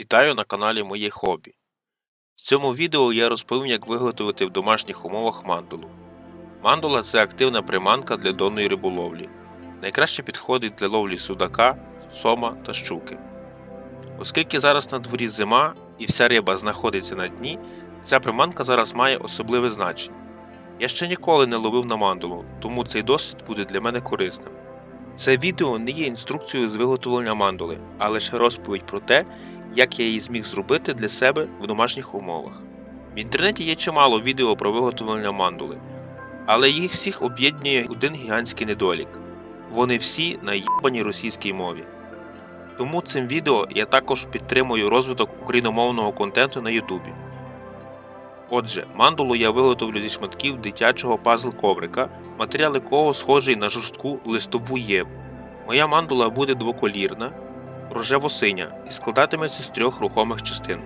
Вітаю на каналі Моє Хобі. В цьому відео я розповім, як виготовити в домашніх умовах мандулу. Мандула це активна приманка для донної риболовлі. Найкраще підходить для ловлі судака, сома та щуки. Оскільки зараз на дворі зима і вся риба знаходиться на дні, ця приманка зараз має особливе значення. Я ще ніколи не ловив на мандулу, тому цей досвід буде для мене корисним. Це відео не є інструкцією з виготовлення мандули, а лише розповідь про те, як я її зміг зробити для себе в домашніх умовах. В інтернеті є чимало відео про виготовлення мандули, але їх всіх об'єднує один гігантський недолік. Вони всі на їбаній російській мові. Тому цим відео я також підтримую розвиток україномовного контенту на Ютубі. Отже, мандулу я виготовлю зі шматків дитячого пазл коврика, матеріал якого схожий на жорстку листову єву. Моя мандула буде двоколірна, рожево-синя і складатиметься з трьох рухомих частин.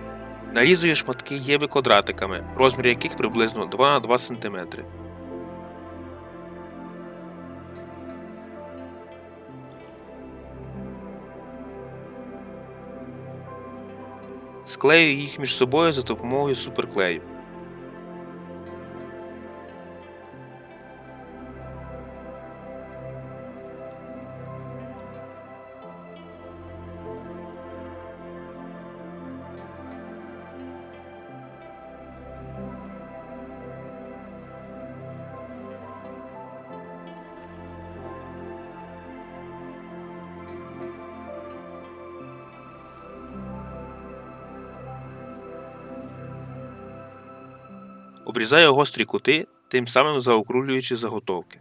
Нарізую шматки єви квадратиками, розмір яких приблизно 2 на 2 см. Склею їх між собою за допомогою суперклею. Обрізаю гострі кути, тим самим заокруглюючи заготовки.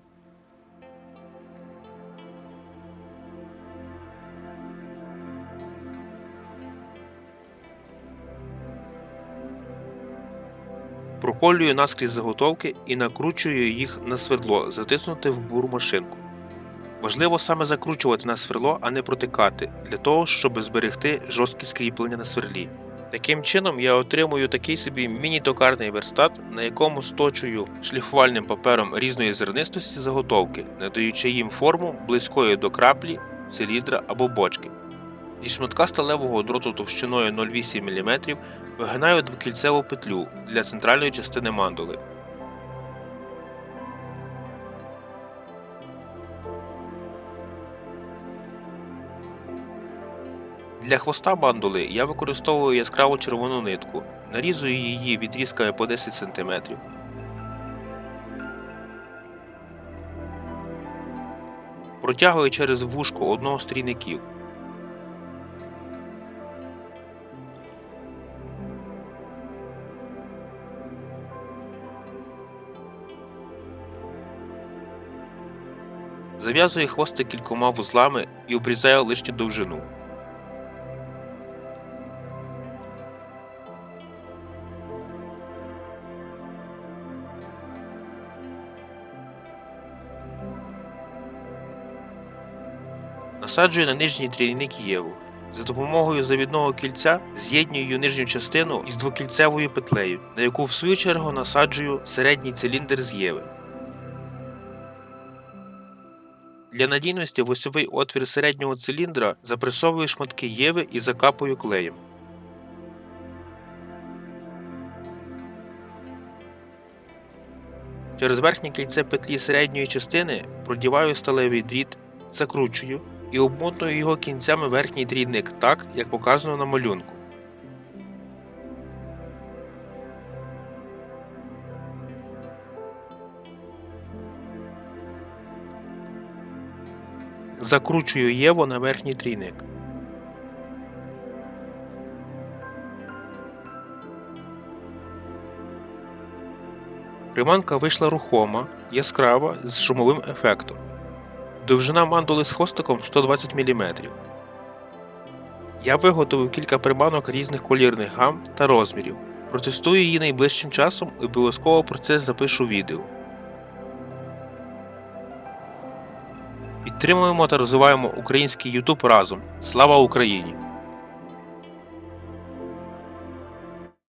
Проколюю наскрізь заготовки і накручую їх на свердло, затиснуте в бурмашинку. Важливо саме закручувати на сверло, а не протикати, для того, щоб зберегти жорсткість кріплення на сверлі. Таким чином я отримую такий собі міні-токарний верстат, на якому сточую шліфувальним папером різної зернистості заготовки, надаючи їм форму близької до краплі, циліндра або бочки. Зі шматка сталевого дроту товщиною 0,8 мм вигинаю двокільцеву петлю для центральної частини мандули. Для хвоста бандули я використовую яскраву червону нитку, нарізую її відрізками по 10 см. Протягую через вушко одного з трійників. Зав'язую хвостик кількома вузлами і обрізаю лишню довжину. Насаджую на нижній трійник Єву. За допомогою завідного кільця з'єднюю нижню частину із двокільцевою петлею, на яку в свою чергу насаджую середній циліндр з Єви. Для надійності в осьовий отвір середнього циліндра запресовую шматки Єви і закапую клеєм. Через верхнє кільце петлі середньої частини продіваю сталевий дріт, закручую і обмотую його кінцями верхній трійник так, як показано на малюнку. Закручую єво на верхній трійник. Приманка вийшла рухома, яскрава з шумовим ефектом. Довжина мандули з хвостиком 120 мм. Я виготовив кілька приманок різних колірних гам та розмірів. Протестую її найближчим часом і обов'язково про це запишу відео. Підтримуємо та розвиваємо український YouTube разом. Слава Україні!